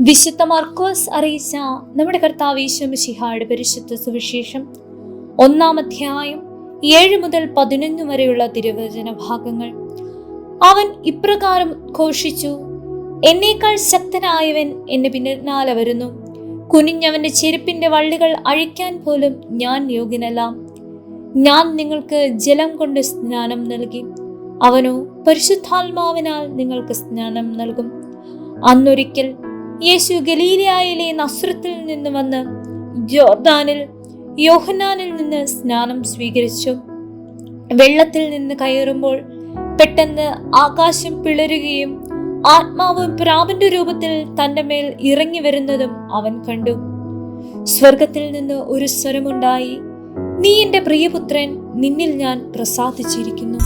വിശുദ്ധ മാർക്കോസ് അറിയിച്ച നമ്മുടെ കർത്താവ് ശിഹായുടെ പരിശുദ്ധ സുവിശേഷം ഒന്നാം അധ്യായം ഏഴ് മുതൽ പതിനൊന്ന് വരെയുള്ള തിരുവചന ഭാഗങ്ങൾ. അവൻ ഇപ്രകാരം ഘോഷിച്ചു എന്നേക്കാൾ ശക്തനായവൻ എന്നെ പിന്നാലെ വരുന്നു. കുനിഞ്ഞവന്റെ ചെരുപ്പിന്റെ വള്ളികൾ അഴിക്കാൻ പോലും ഞാൻ യോഗ്യനല്ല. ഞാൻ നിങ്ങൾക്ക് ജലം കൊണ്ട് സ്നാനം നൽകി. അവനോ പരിശുദ്ധാത്മാവിനാൽ നിങ്ങൾക്ക് സ്നാനം നൽകും. അന്നൊരിക്കൽ യേശു ഗലീലയായിലെ നസ്രത്തിൽ നിന്ന് വന്ന് ജോർദാനിൽ യോഹന്നാനിൽ നിന്ന് സ്നാനം സ്വീകരിച്ചു. വെള്ളത്തിൽ നിന്ന് കയറുമ്പോൾ പെട്ടെന്ന് ആകാശം പിളരുകയും ആത്മാവ് പ്രാവിന്റെ രൂപത്തിൽ തന്റെ മേൽ ഇറങ്ങി വരുന്നതും അവൻ കണ്ടു. സ്വർഗത്തിൽ നിന്ന് ഒരു സ്വരമുണ്ടായി നീ എന്റെ പ്രിയപുത്രൻ നിന്നിൽ ഞാൻ പ്രസാദിച്ചിരിക്കുന്നു.